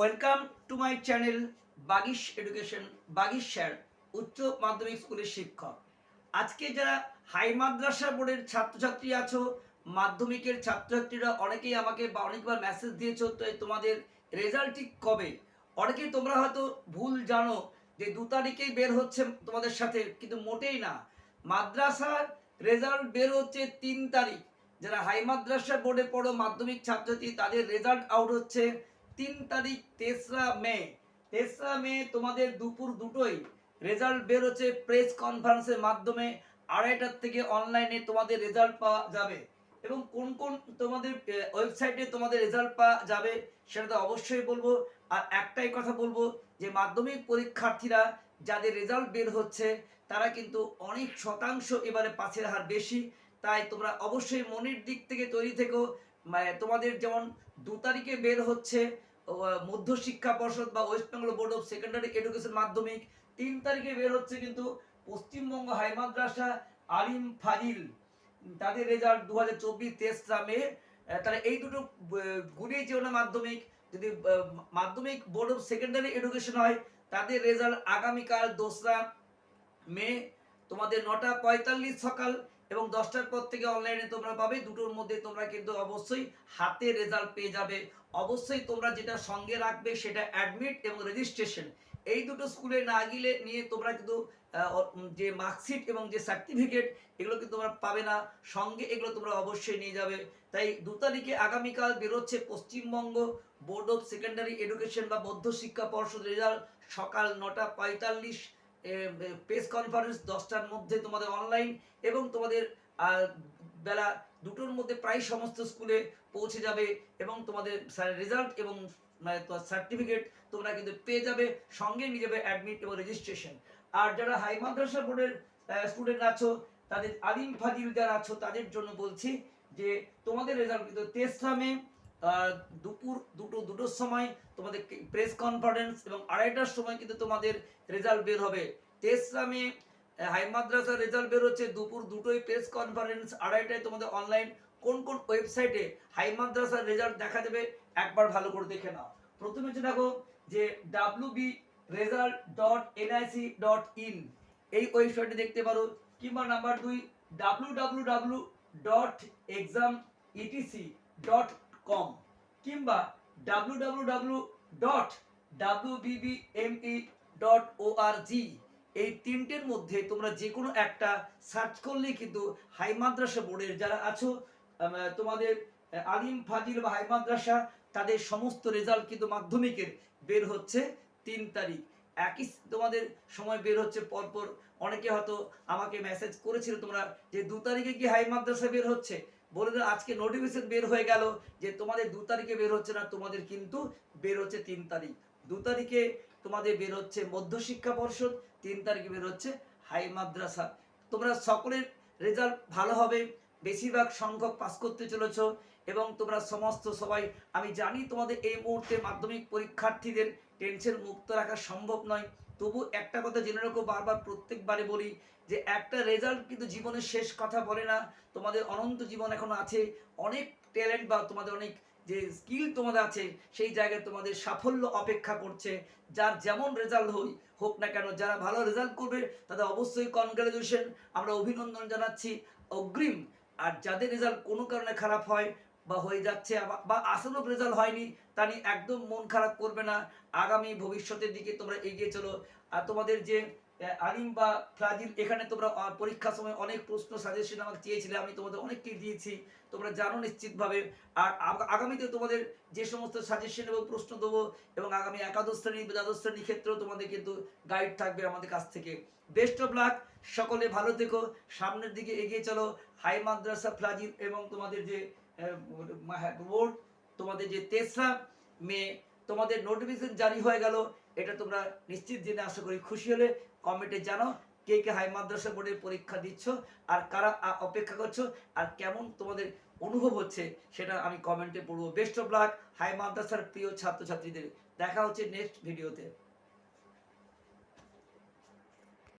Welcome to my channel Bagish education Bagish sir উচ্চ মাধ্যমিক স্কুলের শিক্ষক। আজকে যারা হাই মাদ্রাসা বোর্ডের ছাত্রছাত্রী আছো, মাধ্যমিকের ছাত্রছাত্রীরা অনেকেই আমাকে বা অনেকবার মেসেজ দিয়েছ, তো তোমাদের রেজাল্ট ঠিক কবে? অনেকেই তোমরা হয়তো ভুল জানো যে দু তারিখেই বের হচ্ছে তোমাদের সাথে, কিন্তু মোটেই না। মাদ্রাসার রেজাল্ট বের হচ্ছে তিন তারিখ। যারা হাই মাদ্রাসা বোর্ডে পড়ো, মাধ্যমিক ছাত্রছাত্রী, তাদের রেজাল্ট আউট হচ্ছে তিন তারিখ তেসরা মে। তেসরা মে তোমাদের দুপুর দুটোই রেজাল্ট বের হচ্ছে প্রেস কনফারেন্সের মাধ্যমে। আড়াইটার থেকে অনলাইনে তোমাদের রেজাল্ট পাওয়া যাবে। এবং কোন কোন তোমাদের ওয়েবসাইটে তোমাদের রেজাল্ট পাওয়া যাবে সেটা তো অবশ্যই বলব। আর একটাই কথা বলব যে মাধ্যমিক পরীক্ষার্থীরা যাদের রেজাল্ট বের হচ্ছে, তারা কিন্তু অনেক শতাংশ এবারে পাশের হার বেশি। তাই তোমরা অবশ্যই মনের দিক থেকে তৈরি থেকো। মানে তোমাদের যেমন দু তারিখে বের হচ্ছে মধ্য শিক্ষা পর্ষদ বা West Bengal board of secondary education মাধ্যমিক তিন তারিখে বের হচ্ছে কিন্তু পশ্চিমবঙ্গ হাই মাদ্রাসা আলিম ফাজিল। তাদের রেজাল্ট দু হাজার চব্বিশ তেসরা মে তাহলে এই দুটো গুলিয়ে যেও না মাধ্যমিক, যদি মাধ্যমিক বোর্ড অফ সেকেন্ডারি এডুকেশন হয়, তাদের রেজাল্ট আগামীকাল দোসরা মে। তোমাদের নটা পঁয়তাল্লিশ সকাল এবং দশটার পর থেকে অনলাইনে তোমরা পাবে। দুটোর মধ্যে তোমরা কিন্তু অবশ্যই হাতে রেজাল্ট পেয়ে যাবে। অবশ্যই তোমরা যেটা সঙ্গে রাখবে সেটা অ্যাডমিট এবং রেজিস্ট্রেশন এই দুটো স্কুলে না গেলে নিয়ে তোমরা কিন্তু যে মার্কশিট এবং যে সার্টিফিকেট এগুলো কিন্তু তোমরা পাবে না। সঙ্গে এগুলো তোমরা অবশ্যই নিয়ে যাবে। তাই দু তারিখে আগামীকাল বেরোচ্ছে Paschimbanga board of secondary education বা বৌদ্ধ শিক্ষা পর্ষদ রেজাল্ট সকাল নটা পঁয়তাল্লিশ প্রেস কনফারেন্স দশটার মধ্যে তোমাদের অনলাইন এবং তোমাদের বেলা দুটোর মধ্যে প্রায় সমস্ত স্কুলে পৌঁছে যাবে এবং তোমাদের রেজাল্ট এবং সার্টিফিকেট তোমরা কিন্তু পেয়ে যাবে, সঙ্গে নিয়ে যাবে অ্যাডমিট এবং রেজিস্ট্রেশন আর যারা হাই মাদ্রাসা বোর্ডের স্টুডেন্ট আছো, তাদের আলিম ফাজিল যারা আছো, তাদের জন্য বলছি যে তোমাদের রেজাল্ট কিন্তু তেসরা মে দুপুর, দুটো, দুটোর সময় তোমাদের প্রেস কনফারেন্স এবং আড়াইটার সময় কিন্তু তোমাদের রেজাল্ট বের হবে। তেসরা মে হাই মাদ্রাসার রেজাল্ট বের হচ্ছে দুপুর দুটোই প্রেস কনফারেন্স আড়াইটায় তোমাদের অনলাইন কোন কোন ওয়েবসাইটে হাই মাদ্রাসার রেজাল্ট দেখা দেবে, একবার ভালো করে দেখে নাও। প্রথমে যে দেখো যে W B result dot NIC dot in এই ওয়েবসাইটে দেখতে পারো। কিংবা নাম্বার দুই W W W dot exam ETC dot com কিংবা W W W dot W BB ME dot ORG এই তিনটের মধ্যে তোমরা যে কোনো একটা সার্চ করলেই কিন্তু হাই মাদ্রাসা বোর্ডের যারা আছো তোমাদের আলিম, ফাজিল বা হাই মাদ্রাসা, তাদের সমস্ত রেজাল্ট কিন্তু মাধ্যমিকের বের হচ্ছে তিন তারিখ। একই তোমাদের সময় বের হচ্ছে পরপর। অনেকে হয়তো আমাকে মেসেজ করেছিল তোমরা যে দু তারিখে কি হাই মাদ্রাসা বের হচ্ছে? বলে দিল, আজকে নোটিফিকেশন বের হয়ে গেল যে তোমাদের দু তারিখে বের হচ্ছে না, তোমাদের কিন্তু বের হচ্ছে তিন তারিখ। দু তারিখে তোমাদের বের হচ্ছে মধ্য শিক্ষা পর্ষদ তিন তারিখে বের হচ্ছে হাই মাদ্রাসা। তোমরা সকলের রেজাল্ট ভালো হবে, বেশিরভাগ সংখ্যক পাস করতে চলেছ এবং তোমরা সমস্ত সবাই, আমি জানি তোমাদের এই মুহূর্তে মাধ্যমিক পরীক্ষার্থীদের টেনশন মুক্ত রাখা সম্ভব নয়। তবু একটা কথা জেনে রাখো, বারবার প্রত্যেকবারে বলি যে একটা রেজাল্ট কিন্তু জীবনের শেষ কথা বলে না। তোমাদের অনন্ত জীবন এখন আছে। অনেক ট্যালেন্ট বা তোমাদের অনেক যে স্কিল তোমাদের আছে, সেই জায়গায় তোমাদের সাফল্য অপেক্ষা করছে। যার যেমন রেজাল্ট হই, হোক না কেন, যারা ভালো রেজাল্ট করবে, তাদের অবশ্যই কনগ্রাচুলেশন আমরা অভিনন্দন জানাচ্ছি অগ্রিম। আর যাদের রেজাল্ট কোনো কারণে খারাপ হয় বা হয়ে যাচ্ছে বা আসানক রেজাল্ট হয়নি, তা নিয়ে একদম মন খারাপ করবে না। আগামী ভবিষ্যতের দিকে তোমরা এগিয়ে চলো। আর তোমাদের যে আলিম বা ফ্লাজিল এখানে তোমরা পরীক্ষার সময় অনেক প্রশ্ন সাজেশন আমাকে চেয়েছিলে আমি তোমাদের অনেককেই দিয়েছি, তোমরা জানো নিশ্চিতভাবে। আর আগামীতে তোমাদের যে সমস্ত সাজেশন এবং প্রশ্ন দেবো, এবং আগামী একাদশ শ্রেণি, দ্বাদশ শ্রেণির ক্ষেত্রেও তোমাদের কিন্তু গাইড থাকবে আমাদের কাছ থেকে। বেস্ট অফ লাক সকলে ভালো থেকো, সামনের দিকে এগিয়ে চলো, হাই মাদ্রাসা ফ্লাজিল এবং তোমাদের যে বোর্ড, তোমাদের যে তেসরা মে, তোমাদের নোটিফিকেশন জারি হয়ে গেল এটা তোমরা নিশ্চিত জেনে আশা করি খুশি হলে কমেন্টে জানো কে কে হাই মাদ্রাসা বোর্ডের পরীক্ষা দিচ্ছ আর কারা অপেক্ষা করছ আর কেমন তোমাদের অনুভব হচ্ছে সেটা আমি কমেন্টে পড়ব। বেস্ট অফ লাক হাই মাদ্রাসার প্রিয় ছাত্রছাত্রীদের। দেখা হচ্ছে নেক্সট ভিডিওতে